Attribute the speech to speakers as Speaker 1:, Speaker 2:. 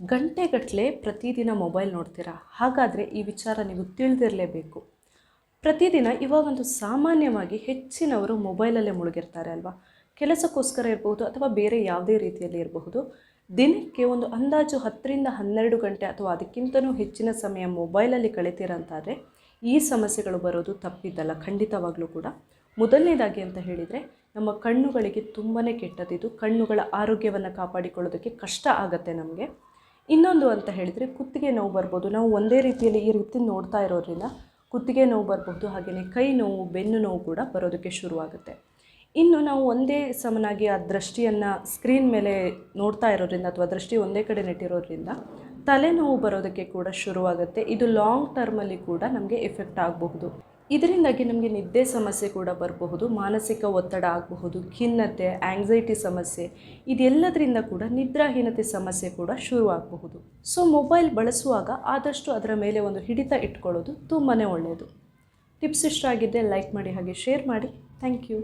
Speaker 1: ಗಂಟೆಗಟ್ಟಲೆ ಪ್ರತಿದಿನ ಮೊಬೈಲ್ ನೋಡ್ತೀರಾ? ಹಾಗಾದರೆ ಈ ವಿಚಾರ ನೀವು ತಿಳಿದಿರಲೇಬೇಕು. ಪ್ರತಿದಿನ ಇವಾಗಂತೂ ಸಾಮಾನ್ಯವಾಗಿ ಹೆಚ್ಚಿನವರು ಮೊಬೈಲಲ್ಲೇ ಮುಳುಗಿರ್ತಾರೆ ಅಲ್ವಾ? ಕೆಲಸಕ್ಕೋಸ್ಕರ ಇರಬಹುದು ಅಥವಾ ಬೇರೆ ಯಾವುದೇ ರೀತಿಯಲ್ಲಿ ಇರಬಹುದು. ದಿನಕ್ಕೆ ಒಂದು ಅಂದಾಜು ಹತ್ತರಿಂದ ಹನ್ನೆರಡು ಗಂಟೆ ಅಥವಾ ಅದಕ್ಕಿಂತಲೂ ಹೆಚ್ಚಿನ ಸಮಯ ಮೊಬೈಲಲ್ಲಿ ಕಳಿತೀರಂತಾದರೆ ಈ ಸಮಸ್ಯೆಗಳು ಬರೋದು ತಪ್ಪಿದ್ದಲ್ಲ, ಖಂಡಿತವಾಗಲೂ ಕೂಡ. ಮೊದಲನೇದಾಗಿ ಅಂತ ಹೇಳಿದರೆ ನಮ್ಮ ಕಣ್ಣುಗಳಿಗೆ ತುಂಬಾ ಕೆಟ್ಟದಿದ್ದು ಕಣ್ಣುಗಳ ಆರೋಗ್ಯವನ್ನು ಕಾಪಾಡಿಕೊಳ್ಳೋದಕ್ಕೆ ಕಷ್ಟ ಆಗುತ್ತೆ ನಮಗೆ. ಇನ್ನೊಂದು ಅಂತ ಹೇಳಿದರೆ ಕುತ್ತಿಗೆ ನೋವು ಬರ್ಬೋದು. ನಾವು ಒಂದೇ ರೀತಿಯಲ್ಲಿ ಈ ರೀತಿ ನೋಡ್ತಾ ಇರೋದ್ರಿಂದ ಕುತ್ತಿಗೆ ನೋವು ಬರಬಹುದು ಹಾಗೆಯೇ ಕೈ ನೋವು, ಬೆನ್ನು ನೋವು ಕೂಡ ಬರೋದಕ್ಕೆ ಶುರುವಾಗುತ್ತೆ. ಇನ್ನು ನಾವು ಒಂದೇ ಸಮನಾಗಿ ಆ ದೃಷ್ಟಿಯನ್ನು ಸ್ಕ್ರೀನ್ ಮೇಲೆ ನೋಡ್ತಾ ಇರೋದ್ರಿಂದ ಅಥವಾ ದೃಷ್ಟಿ ಒಂದೇ ಕಡೆ ನೆಟ್ಟಿರೋದ್ರಿಂದ ತಲೆನೋವು ಬರೋದಕ್ಕೆ ಕೂಡ ಶುರುವಾಗುತ್ತೆ. ಇದು ಲಾಂಗ್ ಟರ್ಮಲ್ಲಿ ಕೂಡ ನಮಗೆ ಎಫೆಕ್ಟ್ ಆಗಬಹುದು. ಇದರಿಂದಾಗಿ ನಮಗೆ ನಿದ್ದೆ ಸಮಸ್ಯೆ ಕೂಡ ಬರಬಹುದು, ಮಾನಸಿಕ ಒತ್ತಡ ಆಗಬಹುದು, ಖಿನ್ನತೆ ಆಂಗ್ಸೈಟಿ ಸಮಸ್ಯೆ ಇದೆಲ್ಲದರಿಂದ ಕೂಡ ನಿದ್ರಾಹೀನತೆ ಸಮಸ್ಯೆ ಕೂಡ ಶುರುವಾಗಬಹುದು. ಸೊ ಮೊಬೈಲ್ ಬಳಸುವಾಗ ಆದಷ್ಟು ಅದರ ಮೇಲೆ ಒಂದು ಹಿಡಿತ ಇಟ್ಕೊಳ್ಳೋದು ತುಂಬಾ ಒಳ್ಳೆಯದು ಟಿಪ್ಸ್ ಇಷ್ಟ ಆಗಿದ್ದರೆ ಲೈಕ್ ಮಾಡಿ ಹಾಗೆ ಶೇರ್ ಮಾಡಿ. Thank you